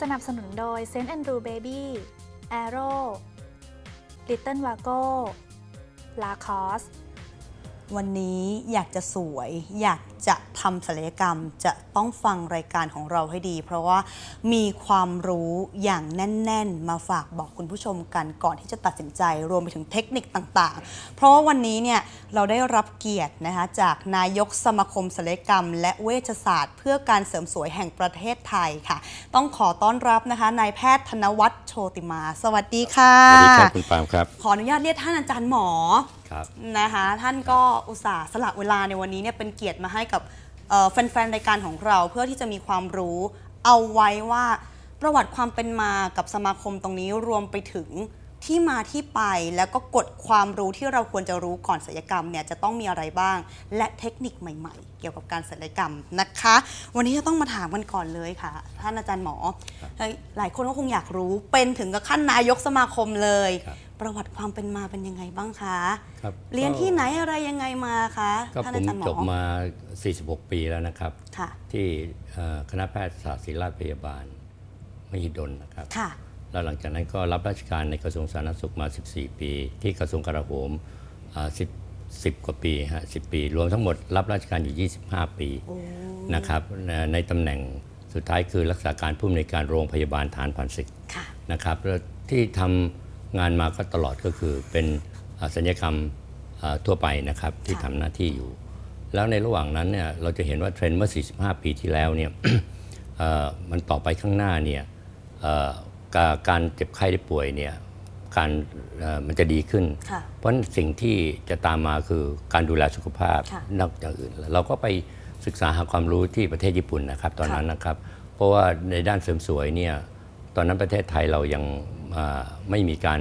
สนับสนุนโดยเซนต์แอนดรูเบบี้ แอโร่ลิตเติ้ลวาโก้ลาคอส วันนี้อยากจะสวย อยากจะทำศัลยกรรม จะต้องฟังรายการของเราให้ดี เพราะว่ามีความรู้อย่างแน่น ๆ มาฝากบอกคุณผู้ชมกันก่อนที่จะตัดสินใจ รวมไปถึงเทคนิคต่างๆ เพราะว่าวันนี้เนี่ยเราได้รับเกียรตินะคะจากนายกสมาคมศัลยกรรม และเวชศาสตร์ เพื่อการเสริมสวยแห่งประเทศไทยค่ะ ต้องขอต้อนรับนะคะนายแพทย์ธนวัฒน์โชติมา สวัสดีค่ะสวัสดีครับคุณปาล์มครับขออนุญาตเรียกท่านอาจารย์หมอครับ นะคะท่านก็อุตส่าห์สละเวลาในวันนี้เนี่ยเป็นเกียรติมาให้กับเอ่อแฟนๆรายการของเราเพื่อที่จะมีความรู้เอาไว้ว่าประวัติความเป็นมากับสมาคมตรงนี้รวมไปถึงที่มาที่ไปแล้วก็กฎความรู้ที่เราควรจะรู้ก่อนศัลยกรรมเนี่ยจะต้องมีอะไรบ้าง และเทคนิคใหม่ ๆ เกี่ยวกับการศัลยกรรมนะคะ วันนี้จะต้องมาถามกันก่อนเลยค่ะ ท่านอาจารย์หมอเฮ้ยหลายคนก็คงอยากรู้เป็นถึงกับขั้นนายกสมาคมเลยครับ ประวัติความเป็นมาเป็นยังไงบ้างคะครับเรียนที่ไหนอะไรยังไงมาคะก็ท่านผอามจารย์หมอจบมา 46 ปีแล้วนะครับ ค่ะ ที่เอ่อคณะแพทยศาสตร์ศิริราชพยาบาล มหิดลนะครับ ค่ะ แล้วหลังจากนั้นก็รับราชการในกระทรวงสาธารณสุขมา 14 ปี ที่กระทรวงกลาโหมอ่า10 10 กว่าปีฮะ10 ปี รวมทั้งหมดรับราชการอยู่ 25 ปีนะครับในในตำแหน่งสุดท้ายคือรักษาการผู้อำนวยการโรงพยาบาลฐานพันศึก ค่ะ นะครับแล้วที่ทำ งานมาก็ตลอดก็คือเป็นอ่าศัลยกรรมอ่าทั่วไปนะครับที่ค่ะทำหน้าที่อยู่ แล้วในระหว่างนั้นเนี่ยเราจะเห็นว่าเทรนด์เมื่อ 45 ปีที่แล้วเนี่ยเอ่อมันต่อไปข้างหน้าเนี่ยเอ่อการการเจ็บไข้ได้ป่วยเนี่ยการเอ่อมันจะดีขึ้นค่ะเพราะฉะนั้นสิ่งที่จะตามมาคือการดูแลสุขภาพค่ะนอกจากอื่น เราก็ไปศึกษาหาความรู้ที่ประเทศญี่ปุ่นนะครับ ตอนนั้นนะครับ เพราะว่าในด้านเสริมสวยเนี่ย ตอนนั้นประเทศไทยเรายังอ่าไม่มีการ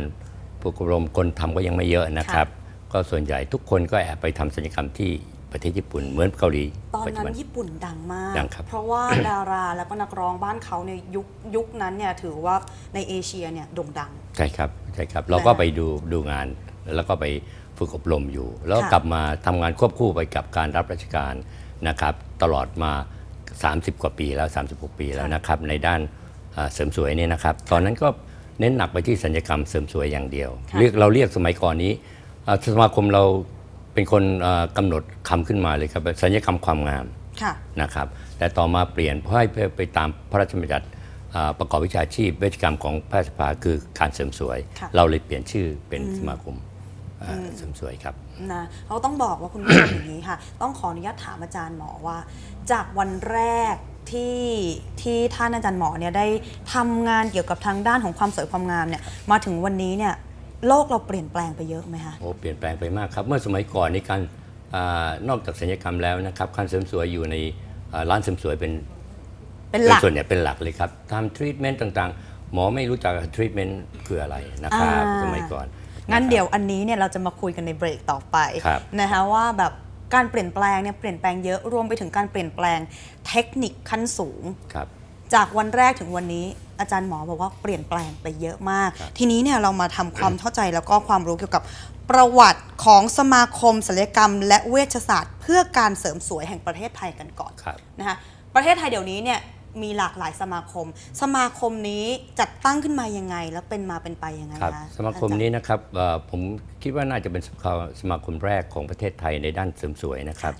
ฝึกอบรมคนทำก็ยังไม่เยอะนะครับ ก็ส่วนใหญ่ทุกคนก็แอบไปทำศัลยกรรมที่ประเทศญี่ปุ่นเหมือนเกาหลีตอนปัจจุนั้บันญี่ปุ่นดังมากดังครับเพราะว่าดาราแล้วก็นักร้องบ้านเขาเนี่ยยุคยุคนั้นเนี่ยถือว่าในเอเชียเนี่ยโด่งดัง ใช่ครับใช่ครับ เราก็ไปดูดูงาน แล้วก็ไปฝึกอบรมอยู่ แล้วค่ะกลับมาทำงานควบคู่ไปกับการรับราชการนะครับ ตลอดมา 30 กว่าปีแล้ว 36 ปีแล้วนะครับในด้านอ่า เสริมสวยเนี่ยนะครับ ตอนนั้นก็เน้นหนักไปที่สัญญกรรมเสริมสวยอย่างเดียวค่ะเรียกเราเรียกสมัยก่อนนี้อ่าสมาคมเราเป็นคนอ่ากำหนดคำขึ้นมาเลยครับสัญญกรรมความงามค่ะนะครับ แต่ต่อมาเปลี่ยนเพื่อให้ไปตามพระราชบัญญัติอ่าประกอบวิชาชีพเวชกรรมของแพทยสภาคือการเสริมสวยค่ะเราเลยเปลี่ยนชื่อเป็นสมาคมอ่าเสริมสวยครับนะเราต้องบอกว่าคุณผู้ชมอย่างนี้ค่ะ ต้องขออนุญาตถามอาจารย์หมอว่า จากวันแรก ที่ที่ท่านอาจารย์หมอเนี่ยได้ทำงานเกี่ยวกับทางด้านของความสวยความงามเนี่ยมาถึงวันนี้เนี่ยโลกเราเปลี่ยนแปลงไปเยอะไหมคะ โอ้เปลี่ยนแปลงไปมากครับ เมื่อสมัยก่อนในการอานอกจากศัลยกรรมแล้วนะครับการเสริมสวยอยู่ในอ่าร้านเสริมสวยเป็นเป็นหลัก ส่วนใหญ่เป็นหลักเลยครับทำทรีทเมนต์ต่างๆ หมอไม่รู้จักทรีทเมนต์คืออะไรนะครับอ่า สมัยก่อนงั้นนะครับ เดี๋ยวอันนี้เนี่ยเราจะมาคุยกันในเบรกต่อไปครับนะคะว่าแบบ การเปลี่ยนแปลงเนี่ยเปลี่ยนแปลงเยอะรวมไปถึงการเปลี่ยนแปลงเทคนิคขั้นสูง ครับจากวันแรกถึงวันนี้อาจารย์หมอบอกว่าเปลี่ยนแปลงไปเยอะมากครับทีนี้เนี่ยเรามาทำความเข้าใจแล้วก็ความรู้เกี่ยวกับประวัติของสมาคมศัลยกรรม และเวชศาสตร์ เพื่อการเสริมสวยแห่งประเทศไทยกันก่อนครับ นะคะประเทศไทยเดี๋ยวนี้เนี่ย มีหลากหลายสมาคม สมาคมนี้จัดตั้งขึ้นมายังไง แล้วเป็นมาเป็นไปยังไงครับคะสมาคมนี้นะครับเอ่อผมคิดว่าน่าจะเป็นสมาสมาคมแรกของประเทศไทยในด้านเสริมสวยนะครับ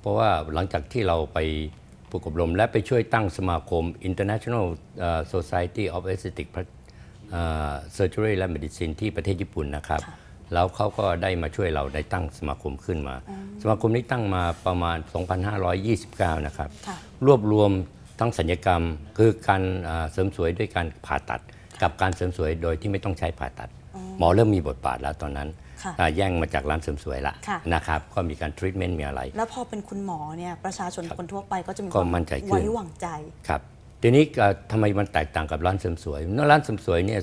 เพราะว่าหลังจากที่เราไปฝึกอบรมและไปช่วยตั้งสมาคม International เอ่อ Society of Aesthetic เอ่อ Surgery และ Medicine ที่ประเทศญี่ปุ่นนะครับ แล้วเขาก็ได้มาช่วยเราได้ตั้งสมาคมขึ้นมา สมาคมนี้ตั้งมาประมาณ 2529 นะครับ ค่ะ รวบรวม ทั้งสัญญกรรมคือการอ่าเสริมสวยด้วยการผ่าตัด กับการเสริมสวยโดยที่ไม่ต้องใช้ผ่าตัด หมอเริ่มมีบทบาทแล้วตอนนั้นค่ะอ่าแย่งมาจากร้านเสริมสวยละค่ะนะครับก็มีการทรีทเมนต์มีอะไร แล้วพอเป็นคุณหมอเนี่ยประชาชนคนทั่วไปก็จะมีก็ความมั่นใจขึ้นไว้วางใจครับทีนี้เอ่อทำไมมันแตกต่างกับร้านเสริมสวยร้านเสริมสวยเนี่ย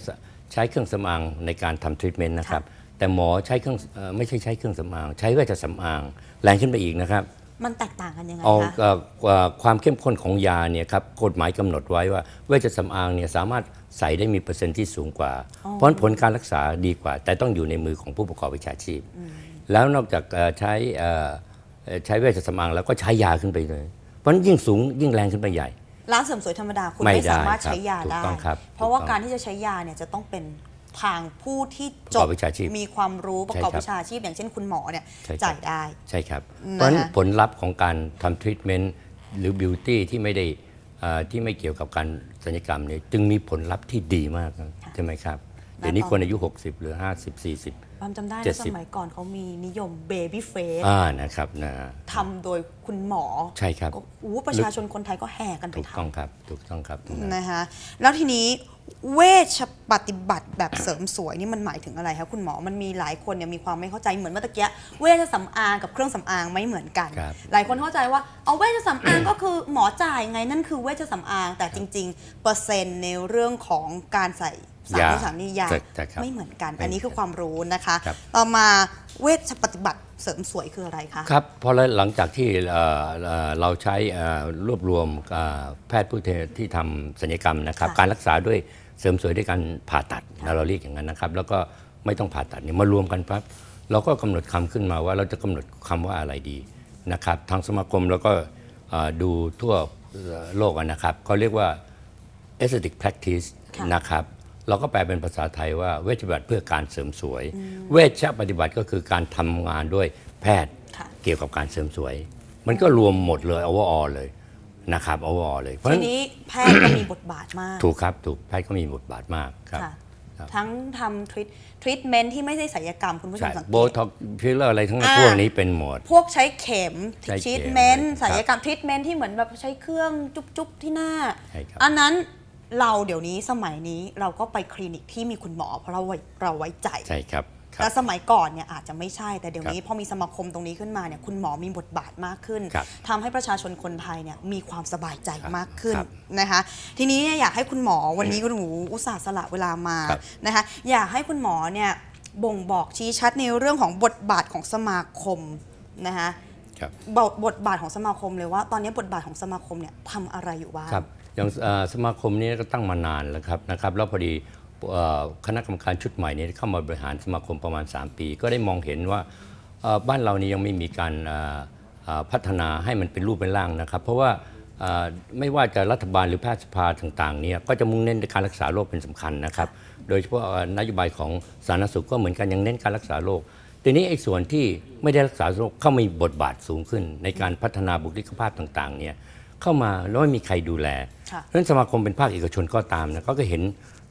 ใช้เครื่องสำอางในการทำทรีทเมนต์นะครับแต่หมอใช้เครื่องเอ่อไม่ใช่ใช้เครื่องสำอาง ใช้เวชสำอางแรงขึ้นไปอีกนะครับ มันแตกต่างกันยังไงเอาคะ เอ่อเอ่อความเข้มข้นของยาเนี่ยครับกฎหมายกำหนดไว้ว่าเวชสำอางเนี่ยสามารถใส่ได้มีเปอร์เซ็นต์ที่สูงกว่าเพราะฉะนั้นผลการรักษาดีกว่า แต่ต้องอยู่ในมือของผู้ประกอบวิชาชีพ แล้วนอกจากเอ่อใช้เอ่อเอ่อใช้เวชสำอางแล้วก็ใช้ยาขึ้นไปเลย เพราะฉะนั้นยิ่งสูงยิ่งแรงขึ้นไปใหญ่ ร้านเสริมสวยธรรมดาคุณไม่ไม่ได้สามารถใช้ยาครับได้ถูกต้องครับเพราะว่าถูกต้อง การที่จะใช้ยาเนี่ยจะต้องเป็น ทางผู้ที่จประกบอบวิชาชีพมีความรู้ประกอบใช่ครับ วิชาชีพ อย่างเช่นคุณหมอเนี่ยใช่ครับจ่ายได้ ใช่ครับนะคะเพราะฉะนั้นผลลัพธ์ของการทำทรีทเมนต์หรือบิวตี้ที่ไม่ได้เอ่อที่ไม่เกี่ยวกับการศัลยกรรมเนี่ยจึงมีผลลัพธ์ที่ดีมากนะใช่ไหมครับ เดี๋ยวนี้คนอายุ 60 หรือ 50 40 ความจำได้เจ็นะดสสิบมัยก่อนเขามีนิยมเบบี้เฟสอ่านะครับนะทำโดยคุณหมอใช่ครับ ก็อู้ประชาชนคนไทยก็แห่กันไปถูกทำต้องครับ ถูกต้องครับตรงนั้นนะคะ แล้วทีนี้ เวชปฏิบัติแบบเสริมสวยนี่มันหมายถึงอะไรคะคุณหมอ มันมีหลายคนเนี่ยมีความไม่เข้าใจเหมือนเมื่อตะกี้เวชสำอางกับเครื่องสำอางไม่เหมือนกัน ครับหลายคนเข้าใจว่าเอาเวชสำอางก็คือหมอจ่ายไงนั่นคือเวชสำอางแต่จริง ๆ เปอร์เซ็นต์ในเรื่องของการใส่ สารยานู่นสารนี่ยาใช่ใช่ครับไม่เหมือนกันไม่อันนี้คือความรู้นะคะครับต่อมาเวชปฏิบัติเสริมสวยคืออะไรคะ ครับเพราะหลังจากที่เอ่อเอ่อเราใช้เอ่อรวบรวมเอ่อแพทย์ผู้เทที่ทำศัลยกรรมนะครับค่ะการรักษาด้วยเสริมสวยด้วยการผ่าตัดนะเราเรียกอย่างนั้นนะครับ แล้วก็ไม่ต้องผ่าตัดเนี่ยมารวมกันปั๊บเราก็กำหนดคำขึ้นมาว่าเราจะกำหนดคำว่าอะไรดีนะครับ ทางสมาคมเราก็เอ่อดูทั่วโลกอะนะครับเขาเรียกว่า aesthetic practice ค่ะนะครับ เราก็แปลเป็นภาษาไทยว่าเวชปฏิบัติเพื่อการเสริมสวย เวชปฏิบัติก็คือการทำงานด้วยแพทย์ค่ะเกี่ยวกับการเสริมสวย มันก็รวมหมดเลย overall เลยนะครับ overall เลยเพราะฉะทีนั้นนี้แพทย์ก็มีบทบาทมาก ถูกครับถูกแพทย์ก็มีบทบาทมากครับค่ะครับทั้งทำทรีทรีทเมนที่ไม่ใช่ศัลยกรรมคุณผู้ชใช่มสังเกโบตท็อกฟิลเลอร์อะไรทั้งนั้นอ่าพวกนี้เป็นหมด พวกใช้เข็มใช้เข็มทรีทเมนต์ครับศัลยกรรมทรีทเมนต์ที่เหมือนแบบใช้เครื่องจุ๊บๆที่หน้าใช่ครับอันนั้น เราเดี๋ยวนี้สมัยนี้เราก็ไปคลินิกที่มีคุณหมอ เพราะเราไว้เราไว้ใจ ใช่ครับครัแต่บสมัยก่อนเนี่ยอาจจะไม่ใช่แต่เดี๋ยวครับนี้พอมีสมาคมตรงนี้ขึ้นมาเนี่ยคุณหมอมีบทบาทมากขึ้นครับทำให้ประชาชนคนไทยเนี่ยมีความสบายใจครับมากขึ้นครับนะคะ ทีนี้เนี่ยอยากให้คุณหมอวันนี้คุณหนูอุตส่าห์สละเวลามาครับนะคะอยากให้คุณหมอเนี่ยบ่งบอกชี้ชัดในเรื่องของบทบาทของสมาคมนะคะครับบทบทบาทของสมาคมเลยว่า ตอนนี้บทบาทของสมาคมเนี่ยทำอะไรอยู่บ้างครับ อย่างสมาคมนี้ก็ตั้งมานานแล้วครับนะครับ แล้วพอดีคณะกรรมการชุดใหม่นี้เข้ามาบริหารสมาคมประมาณ 3 ปี ก็ได้มองเห็นว่าบ้านเรานี่ยังไม่มีการพัฒนาให้มันเป็นรูปเป็นร่างนะครับ เพราะว่าไม่ว่าจะรัฐบาลหรือแพทยสภาต่างๆเนี่ยก็จะมุ่งเน้นในการรักษาโรคเป็นสำคัญนะครับ โดยเฉพาะนโยบายของสาธารณสุขก็เหมือนกันยังเน้นการรักษาโรคทีนี้ไอ้ส่วนที่ไม่ได้รักษาโรคเข้ามีบทบาทสูงขึ้น ในการพัฒนาบุคลิกภาพต่างๆเนี่ยเข้ามาแล้วไม่มีใครดูแลเพราะฉะนั้นสมาคมเป็นภาคเอกชนก็ตามนะก็เห็น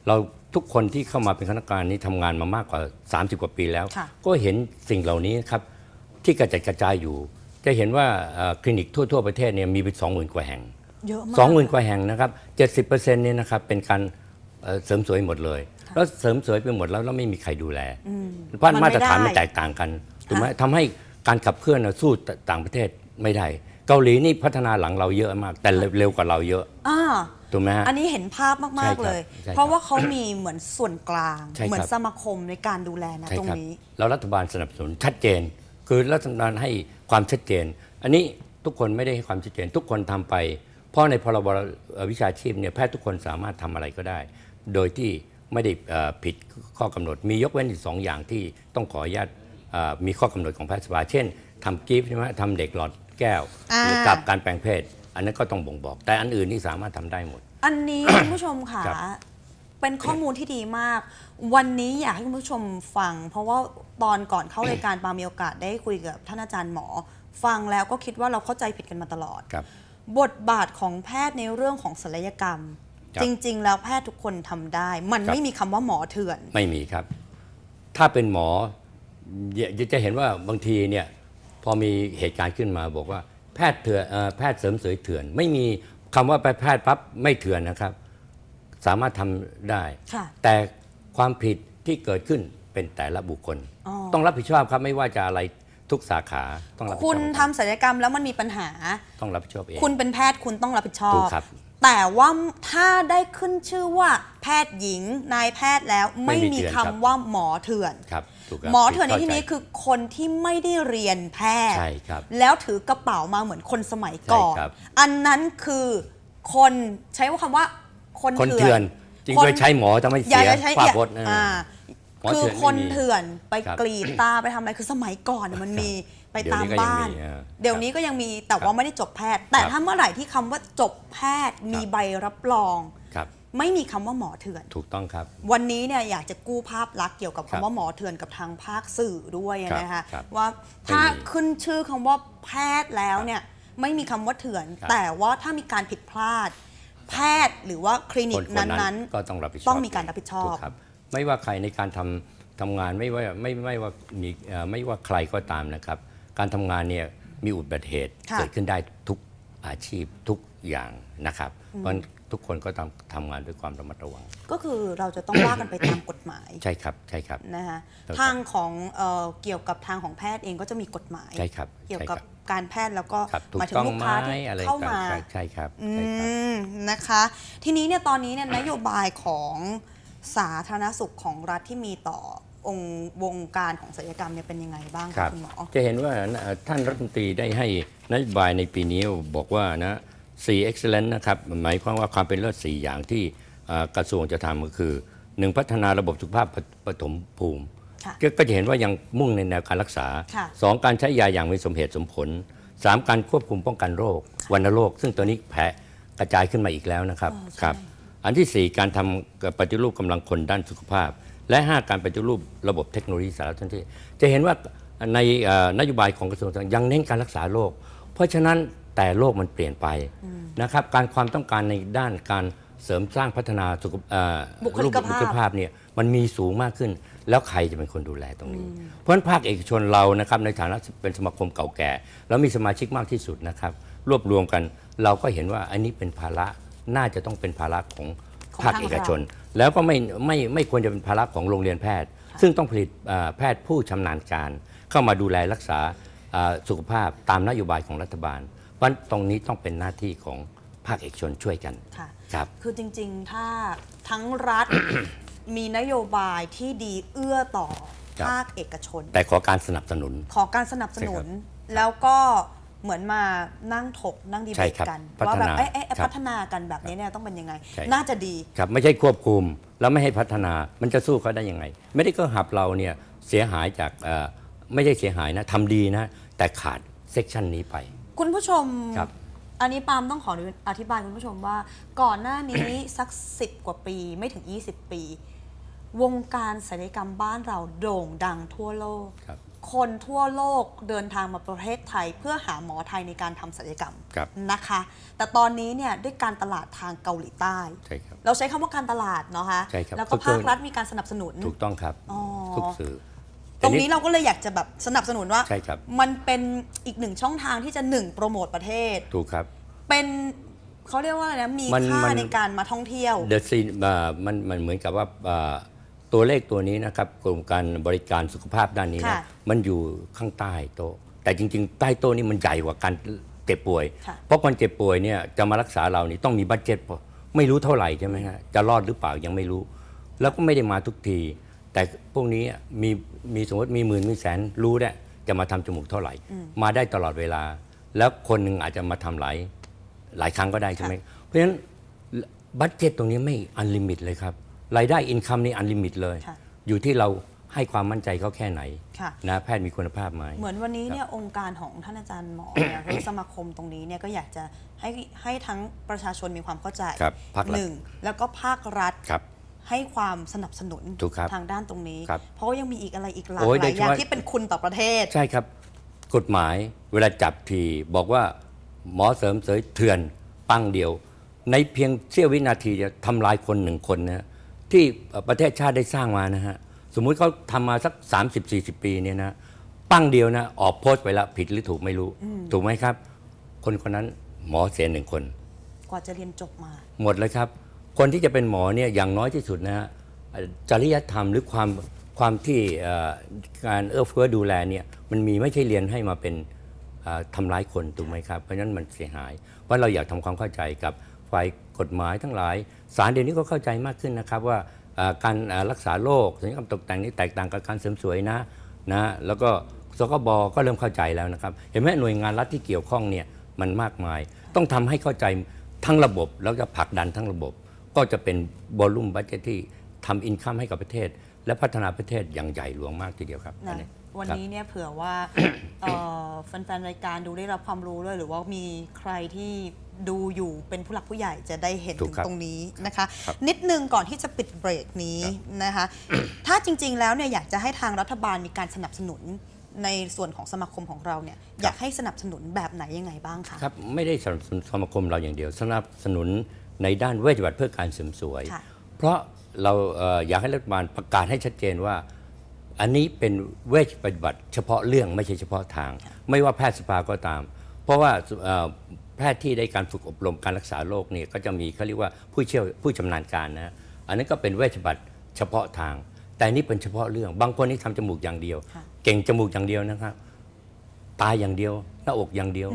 เราทุกคนที่เข้ามาเป็นคณะกรรมการนี้ทำงานมามากกว่า 30 กว่าปีแล้วค่ะก็เห็นสิ่งเหล่านี้ครับที่กระจัดกระจายอยู่ จะเห็นว่าเอ่อคลินิกทั่ว ๆ ประเทศเนี่ยมีเป็นสองหมื่นกว่าแห่งเยอะมากสองหมื่นกว่าแห่งนะครับเจ็ดสิบเปอร์เซ็นต์เนี่ยนะครับเป็นการเอ่อเสริมสวยหมดเลย แล้วเสริมสวยไปหมดแล้วแล้วไม่มีใครดูแลเพราะมันไม่มาตรฐานได้มันแตกต่างกันถูกไหมทำให้การขับเคลื่อนน่ะสู้ต่างประเทศไม่ได้ เกาหลีนี่พัฒนาหลังเราเยอะมาก แต่เร็วกว่าเราเยอะอ่า ถูกไหมฮะ อันนี้เห็นภาพใช่มาก ครับๆเลย ใช่ครับเพราะว่าเขามีเหมือนส่วนกลาง ใช่ครับ เหมือนสมาคมในการดูแลนะใช่ตรงครับนี้ แล้วรัฐบาลสนับสนุนชัดเจน คือรัฐบาลให้ความชัดเจน อันนี้ทุกคนไม่ได้ให้ความชัดเจน ทุกคนทำไป เพราะในพรบเอ่อวิชาชีพเนี่ยแพทย์ทุกคนสามารถทำอะไรก็ได้ โดยที่ไม่ได้เอ่อผิดข้อกำหนด มียกเว้นอยู่สองอย่างที่ต้องขออนุญาตเอ่อมีข้อกำหนดของแพทยสภาเช่นทำกิฟต์ใช่ไหมทำเด็กหลอด แก้วอ่าหรือกับการแปลงเพศ อันนั้นก็ต้องบ่งบอก แต่อันอื่นนี่สามารถทำได้หมด อันนี้คุณผู้ชมค่ะครับเป็นข้อมูลที่ดีมาก วันนี้อยากให้คุณผู้ชมฟัง เพราะว่าตอนก่อนเข้ารายการปามีโอกาสได้คุยกับท่านอาจารย์หมอ ฟังแล้วก็คิดว่าเราเข้าใจผิดกันมาตลอดครับบทบาทของแพทย์ในเรื่องของศัลยกรรมครับจริง ๆ แล้วแพทย์ทุกคนทำได้ มันครับไม่มีคำว่าหมอเถื่อน ไม่มีครับ ถ้าเป็นหมอเยจะเห็นว่าบางทีเนี่ย พอมีเหตุการณ์ขึ้นมาบอกว่าแพทย์เถื่อนเอ่อแพทย์เสริมสวยเถื่อน ไม่มีคำว่าไปแพทย์ปั๊บไม่เถื่อนนะครับ สามารถทำได้ค่ะแต่ความผิดที่เกิดขึ้นเป็นแต่ละบุคคลอ๋อต้องรับผิดชอบครับไม่ว่าจะอะไรทุกสาขาต้องรับผิดชอบคุณทำศัลยกรรมแล้วมันมีปัญหา ต้องรับผิดชอบเองคุณเป็นแพทย์คุณต้องรับผิดชอถูบกครับ แต่ว่าถ้าได้ขึ้นชื่อว่าแพทย์หญิงนายแพทย์แล้วไม่ไม่มีมีเถื่อนคำครับว่าหมอเถื่อนครับถูกครับหมอเถื่อนในข้าที่ใจนี้คือคนที่ไม่ได้เรียนแพทย์ใช่ครับแล้วถือกระเป๋ามาเหมือนคนสมัยก่อนใช่ครับอันนั้นคือคนใช้ว่าคำว่าคนคนเถื่เถื่ออนนจริงคนโดยใช้หมอจะไม่อย่าเสียใช้ภาพอย่าพจน์เออออ่าหมอคือเถื่อนคนไม่มีเถื่อนไปครับกรีดตาไปทำอะไรคือสมัยก่อนเนี่ยมันมี ไปเดี๋ยวตามนี้ก็ยังบ้านมีอ่าเดี๋ยวนี้ก็ยังมีแต่ครัว่าบไม่ได้จบแพทย์ แต่ครับถ้าเมื่อไหร่ที่คำว่าจบแพทย์มีครับใบรับรองครับไม่มีคำว่าหมอเถื่อน ถูกต้องครับ วันนี้เนี่ยอยากจะกู้ภาพลักษณ์เกี่ยวกับครัคำบว่าหมอเถื่อนกับทางภาคสื่อด้วยนะคะครับว่าถ้าไม่มีขึ้นชื่อคำว่าแพทย์แล้วเนี่ยไม่มีคำว่าเถื่อนครับแต่ว่าถ้ามีการผิดพลาด แพทย์หรือว่าคลินิคกนคนนั้นนั้นก็ต้องรับผิดชอบต้องมีการรับผิดชอบถูกครับ ไม่ว่าใครในการทำทำงานไม่ว่าไม่ไม่ว่ามีเอ่อไม่ว่าใครก็ตามนะครับ การทำงานเนี่ยมีอุบัติเหตุค่ะเกิดขึ้นได้ทุกอาชีพทุกอย่างนะครับเพราะฉะนั้นทุกคนก็ต้องทำงานด้วยความระมัดระวังๆก็คือเราจะต้องว่ากันไปตามกฎหมายใช่ครับใช่ครับ นะคะครับ ทางของเอ่อเกี่ยวกับทางของแพทย์เองก็จะมีกฎหมาย ใช่ครับเกี่ยวใช่กับครับการแพทย์แล้วก็ครับถูหมากยถึต้องงลูกไหมค้าที่อะไรเข้ามา ต่งๆใช่ครับอืใช่ครับ มนะคะ ทีนี้เนี่ยตอนนี้เนี่ยนโยบายของสาธารณสุขของรัฐที่มีต่อ องค์วงการของศัลยกรรมเนี่ยเป็นยังไงบ้างครัคะบคุณหมอ จะเห็นว่านะท่านรัฐมนตรีได้ให้นโยบายในปีนี้บอกว่านะ4 excellence นะครับ หมายความว่าความเป็นเลิศ4อย่างที่อ่ากระทรวงจะทำก็คือ1พัฒนาระบบสุขภาพปปฐมภูมิค่ะก็ก็จะเห็นว่ายังมุ่งในแนวการรักษาค่ะ2การใช้ยาอย่างมีสมเหตุสมผล3การควบคุมป้องกันโรควัณโรค ซึ่งตัวนี้แพร่กระจายขึ้นมาอีกแล้วนะครับอ๋อใช่ครับ อันที่4การทำปฏิรูปกำลังคนด้านสุขภาพ และ 5 การปฏิรูประบบเทคโนโลยีสารสนเทศจะเห็นว่าในเอ่อนโยบายของกระทรวงสาธารณสุขยังเน้นการรักษาโรคเพราะฉะนั้นแต่โลกมันเปลี่ยนไปนะครับการความต้องการในด้านการเสริมสร้างพัฒนาสุขเอ่อบุคลิกภาพรูปบุคลิกภาพเนี่ยมันมีสูงมากขึ้น แล้วใครจะเป็นคนดูแลตรงนี้ เพราะฉะนั้นภาคเอกชนเรานะครับในฐานะเป็นสมาคมเก่าแก่ แล้วมีสมาชิกมากที่สุดนะครับ รวบรวมกันเราก็เห็นว่าอันนี้เป็นภาระน่าจะต้องเป็นภาระของของ ภาคทางเอกชนเราแล้วก็ไม่ไม่ไม่ควรจะเป็นภาระของโรงเรียนแพทย์ ซึ่งต้องผลิตเอ่อแพทย์ผู้ชำนาญการ เข้ามาดูแลรักษาเอ่อสุขภาพตามนโยบายของรัฐบาลเพราะฉะนั้นตรงนี้ต้องเป็นหน้าที่ของภาคเอกชนช่วยกันค่ะครับคือจริงๆ ถ้าทั้งรัฐมีนโยบายที่ดีเอื้อต่อครับภาคเอกชน แต่ขอการสนับสนุน ขอการสนับสนุนใช่ครับแล้วก็ เหมือนมานั่งถกนั่งดีใช่เบตครับกันพัฒนาว่าแบบเอ๊ะเอ๊ะครับพัฒนากันแบบนี้เนี่ยต้องเป็นยังไงใช่น่าจะดีครับไม่ใช่ควบคุมแล้วไม่ให้พัฒนามันจะสู้เขาได้ยังไง ไม่ได้ก็หับเราเนี่ยเสียหายจากเอ่อไม่ใช่เสียหายนะทำดีนะ แต่ขาดเซกชันนี้ไป คุณผู้ชมครับอันนี้ปาล์มต้องขออธิบายคุณผู้ชมว่า ก่อนหน้านี้สักสิบกว่าปีไม่ถึง 20 ปี วงการศัลยกรรมบ้านเราโด่งดังทั่วโลก ครับคนทั่วโลกเดินทางมาประเทศไทย เพื่อหาหมอไทยในการทำศัลยกรรมครับนะคะ แต่ตอนนี้เนี่ยด้วยการตลาดทางเกาหลีใต้ ใช่ครับ เราใช้คำว่าการตลาดเนาะคะใช่ครับแล้วก็ทุกภาคคนรัฐมีการสนับสนุน ถูกต้องครับอ๋อทุกสื่อตรงนี้เราก็เลยอยากจะแบบสนับสนุนว่า ใช่ครับ มันเป็นอีกหนึ่งช่องทางที่จะหนึ่งโปรโมทประเทศ ถูกครับ เป็นเขาเรียกว่าอะไรนะ มีมันค่ามันในการมาท่องเที่ยว เดอะซีมันมันเหมือนกับว่าอ่า ตัวเลขตัวนี้นะครับกลุ่มการบริการสุขภาพด้านนี้นะค่ะมันอยู่ข้างใต้โต๊ะแต่จริง ๆ ใต้โต๊ะนี่มันใหญ่กว่าการเจ็บป่วย ค่ะ เพราะคนเจ็บป่วยเนี่ยจะมารักษาเรานี่ต้องมีบัตเจ็ตไม่รู้เท่าไหร่ใช่ไหมฮะจะรอดหรือเปล่ายังไม่รู้ แล้วก็ไม่ได้มาทุกที แต่พวกนี้มีมีสมมติมีหมื่นมีแสนรู้ได้จะมาทำจมูกเท่าไหร่ มาได้ตลอดเวลา แล้วคนหนึ่งอาจจะมาทำหลายหลายครั้งก็ได้ใช่ไหมเพราะฉะนั้นบัตเจ็ตตรงนี้ไม่อันลิมิตเลยครับ รายได้อินคัมนี่อันลิมิตเลย ค่ะ อยู่ที่เราให้ความมั่นใจเขาแค่ไหนค่ะ นะแพทย์มีคุณภาพไหม เหมือนวันนี้เนี่ยองค์การของท่านอาจารย์หมอเนี่ย หรือสมาคมตรงนี้เนี่ยก็อยากจะให้ให้ทั้งประชาชนมีความเข้าใจครับภาครัฐ หนึ่งแล้วก็ภาครัฐครับ ให้ความสนับสนุนถูกครับทางด้านตรงนี้ ครับเพราะว่ายังมีอีกอะไรอีกหลากโอ้ยหโดลายยเฉอย่างพาะ ที่เป็นคุณต่อประเทศ ใช่ครับ กฎหมายเวลาจับทีบอกว่าหมอเสริมเสริมเถื่อนปังเดียว ในเพียงเสี้ยววินาทีจะทำลายคนหนึ่งคนนะฮะ ที่เอ่อประเทศชาติได้สร้างมานะฮะ สมมุติเขาทำมาสัก 30-40 ปีเนี่ยนะ ปังเดียวนะ ออกโพสต์ไปแล้วผิดหรือถูกไม่รู้ ถูกไหมครับ คนคนนั้นหมอเสียหนึ่งคน กว่าจะเรียนจบมา หมดเลยครับ คนที่จะเป็นหมอเนี่ยอย่างน้อยที่สุดนะฮะเอ่อจริยธรรมหรือความความที่เอ่อการเอื้อเฟื้อดูแลเนี่ยมันมีไม่ใช่เรียนให้มาเป็นเอ่อทำร้ายคนถูกไหมครับ เพราะฉะนั้นมันเสียหาย เพราะเราอยากทำความเข้าใจกับ ฝ่ายกฎหมายทั้งหลายศาลเดี๋ยวนี้ก็เข้าใจมากขึ้นนะครับว่าเอ่อการเอ่อรักษาโรคศัลยกรรมตกแต่งนี่แตกต่างกับการเสริมสวยนะนะแล้วก็สกบก็เริ่มเข้าใจแล้วนะครับ เห็นไหมหน่วยงานรัฐที่เกี่ยวข้องเนี่ยมันมากมาย ต้องทำให้เข้าใจทั้งระบบ แล้วก็ผลักดันทั้งระบบ ก็จะเป็นบอลลุ่มบัตเจตที่ทำอินคัมให้กับประเทศ และพัฒนาประเทศอย่างใหญ่หลวงมากทีเดียวครับอันะนนี้ วันครับนี้เนี่ยเผื่อว่าเอ่อแฟนๆรายการดูได้รับความรู้ด้วย หรือว่ามีใครที่ดูอยู่เป็นผู้หลักผู้ใหญ่จะได้เห็นถูถึกงครับตรงนี้นะคะครับนิดนึงก่อนที่จะปิดเบรกนี้นะคะ ถ้าจริง ๆ แล้วเนี่ยอยากจะให้ทางรัฐบาลมีการสนับสนุนในส่วนของสมาคมของเราเนี่ยอยากให้สนับสนุนแบบไหนยังไงบ้างคะครับไม่ได้สนับสนุนสมาคมเราอย่างเดียว สนับสนุนในด้านเวชบัตรเพื่อการเสริมสวยค่ะเพราะเราเอ่ออยากให้รัฐบาลประกาศให้ชัดเจนว่า อันนี้เป็นเวชปฏิบัติ เฉพาะเรื่องไม่ใช่เฉพาะทาง ไม่ว่าแพทย์สภาก็ตาม เพราะว่าเอ่อแพทย์ที่ได้การฝึกอบรมการรักษาโรคเนี่ยก็จะมีเขาเรียกว่าผู้เชี่ยวผู้ชำนาญการนะอันนั้นก็เป็นเวชบัตรเฉพาะทาง แต่นี่เป็นเฉพาะเรื่อง บางคนนี่ทำจมูกอย่างเดียวค่ะเก่งจมูกอย่างเดียวนะครับตาอย่างเดียว หน้าอกอย่างเดียว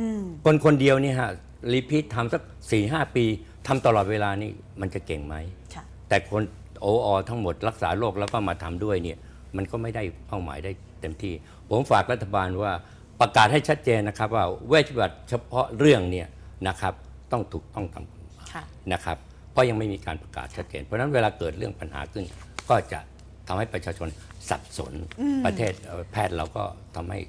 คนคนเดียวนี่ฮะรีพีททำสัก4ี่หปีทำตลอดเวลานี่มันจะเก่งไหมค่ะแต่คนโออทั้งหมดรักษาโรคแล้วก็มาทำด้วยเนี่ย มันก็ไม่ได้เป้าหมายได้เต็มที่ ผมฝากรัฐบาลว่าประกาศให้ชัดเจนนะครับ ว่าเวชบัตรเฉพาะเรื่องเนี่ยนะครับต้องถูกต้องตามกฎหมายค่ะนะครับเพราะยังไม่มีการประกาศชัดเจน เพราะฉะนั้นเวลาเกิดเรื่องปัญหาขึ้น ก็จะทำให้ประชาชนสับสนประเทศเอ่อแพทย์เราก็ทำให้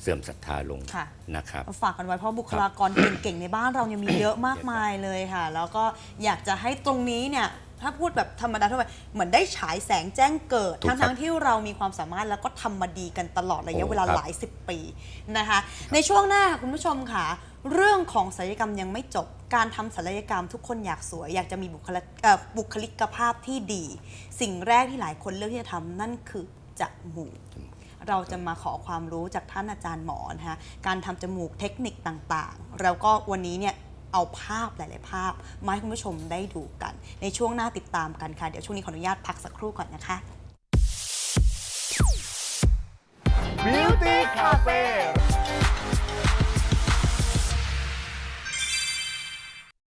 เสื่อมศรัทธาลงค่ะนะครับฝากกันไว้เพราะบุคลากรเก่งๆในบ้านเราเนี่ยมีเยอะมากมายเลยค่ะ แล้วก็อยากจะให้ตรงนี้เนี่ย ถ้าพูดแบบธรรมดาทั่วไปเหมือนได้ฉายแสงแจ้งเกิด ถูกครับทั้งๆที่เรามีความสามารถแล้วก็ทำมาดีกันตลอดระยะโอ้เวลาครับ หลายสิบปีนะคะ ในช่วงหน้าค่ะคุณผู้ชมค่ะ เรื่องของศัลยกรรมยังไม่จบการทำศัลยกรรมทุกคนอยากสวย อยากจะมีบุคลิกเอ่อบุคลิกภาพที่ดี สิ่งแรกที่หลายคนเลือกที่จะทำนั่นคือจมูก เราจะมาขอความรู้จากท่านอาจารย์หมอนะคะการทำจมูกเทคนิคต่างๆ แล้วก็วันนี้เนี่ย เอาภาพหลาย ๆ ภาพ มาให้คุณผู้ชมได้ดูกัน ในช่วงหน้าติดตามกันค่ะ เดี๋ยวช่วงนี้ขออนุญาตพักสักครู่ก่อนนะคะ Beauty Cafe